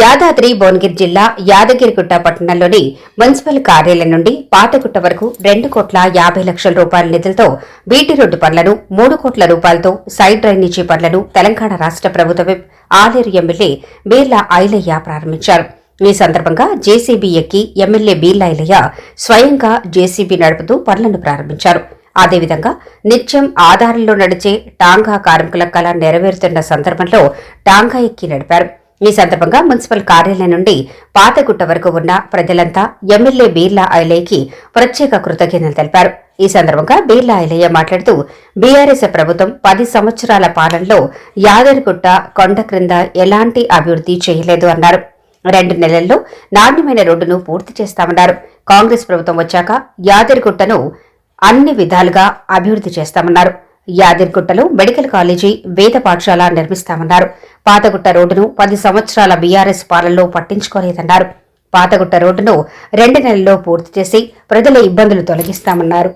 యాదాద్రి భువనగిరి జిల్లా యాదగిరిగుట్ట పట్టణంలోని మున్సిపల్ కార్యాలయం నుండి పాతగుట్ట వరకు రెండు కోట్ల యాభై లక్షల రూపాయల నిధులతో బీటీ రోడ్డు పనులను మూడు కోట్ల రూపాయలతో సైడ్ డ్రైనేజీ పనులను తెలంగాణ రాష్ట్ర ప్రభుత్వ ఆలేరు ఎమ్మెల్యే బీర్లా ఐలయ్య ప్రారంభించారు. ఈ సందర్భంగా జేసీబీ ఎక్కి ఎమ్మెల్యే బీర్లా ఐలయ్య స్వయంగా జేసీబీ నడుపుతూ పనులను ప్రారంభించారు. అదేవిధంగా నిత్యం ఆధారంలో నడిచే టాంగా కార్మికుల కళ నెరవేరుతున్న సందర్భంలో టాంగా ఎక్కి నడిపారు. ఈ సందర్భంగా మున్సిపల్ కార్యాలయం నుండి పాతగుట్ట వరకు ఉన్న ప్రజలంతా ఎమ్మెల్యే బీర్లా ఐలయ్యకి ప్రత్యేక కృతజ్ఞతలు తెలిపారు. ఈ సందర్భంగా బీర్లా ఐలయ్య మాట్లాడుతూ బీఆర్ఎస్ ప్రభుత్వం పది సంవత్సరాల పాలనలో యాదరిగుట్ట కొండ క్రింద ఎలాంటి అభివృద్ధి చేయలేదు అన్నారు. రెండు నెలల్లో నాణ్యమైన రోడ్డును పూర్తి చేస్తామన్నారు. కాంగ్రెస్ ప్రభుత్వం వచ్చాక యాదరిగుట్టను అన్ని విధాలుగా అభివృద్ధి చేస్తామన్నారు. యాదిర్గుట్టలో మెడికల్ కాలేజీ వేద పాఠశాల నిర్మిస్తామన్నారు. పాతగుట్ట రోడ్డును పది సంవత్సరాల బీఆర్ఎస్ పాలనలో పట్టించుకోలేదన్నారు. పాతగుట్ట రోడ్డును రెండు నెలల్లో పూర్తి చేసి ప్రజల ఇబ్బందులు తొలగిస్తామన్నారు.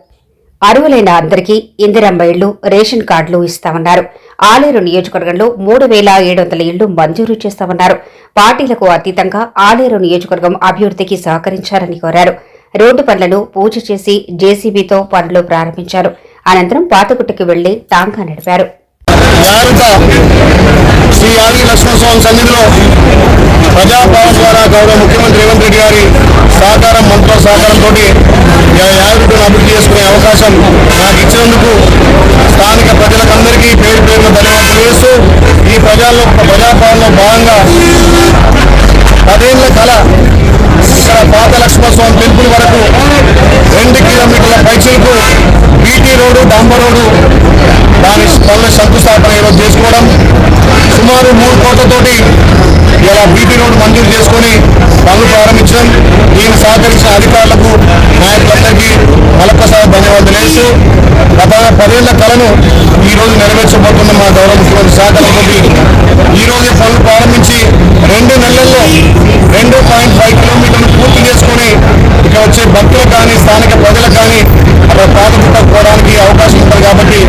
అరువులైన అందరికీ ఇందిరమ్మ ఇళ్ళు రేషన్ కార్డులు ఇస్తామన్నారు. ఆలేరు నియోజకవర్గంలో మూడు వేల ఏడు వందల ఇళ్ళు మంజూరు చేస్తామన్నారు. పార్టీలకు అతీతంగా ఆలేరు నియోజకవర్గం అభివృద్ధికి సహకరించారని కోరారు. రోడ్డు పనులను పూజ చేసి జేసీబీతో పనులు ప్రారంభించారు. అనంతరం పాతగుట్టకి వెళ్ళి టాంకా నడిపారు. శ్రీ ఆది లక్ష్మణస్వామి సన్నిధిలో ప్రజాభవన్ ద్వారా గౌరవ ముఖ్యమంత్రి రేవంత్ రెడ్డి గారి సహకారం మంత్రుల సహకారంతో యాదగిరిని అభివృద్ధి చేసుకునే అవకాశం నాకు ఇచ్చినందుకు స్థానిక ప్రజలకందరికీ పేరు పేరున ధన్యవాదాలు వేస్తూ ఈ ప్రజల్లో ప్రజాభవన్లో భాగంగా పదేళ్ళ కళ ఇక్కడ పాత లక్ష్మణస్వామి టెంపుల్ డాంబరోడు దాని పనులు శంకుస్థాపన ఈరోజు చేసుకోవడం. సుమారు మూడు కోట్లతోటి ఇలా బీపీ రోడ్ మంజూరు చేసుకొని పనులు ప్రారంభించడం. దీనికి సహకరించిన అధికారులకు నాయకులందరికీ మరొకసారి ధన్యవాదాలు తెలుస్తూ గత పదేళ్ళ కళను ఈరోజు నెరవేర్చబోతున్న మా గౌరవ ముఖ్యమంత్రి ఈ ఈరోజు పనులు ప్రారంభించి రెండు నెలల్లో రెండు పాయింట్ ఫైవ్ కిలోమీటర్లు పూర్తి చేసుకొని ఇక్కడ వచ్చే భక్తులకు కానీ స్థానిక ప్రజలకు కానీ ప్రాతిపదిక పోవడానికి అవకాశం కాబట్టి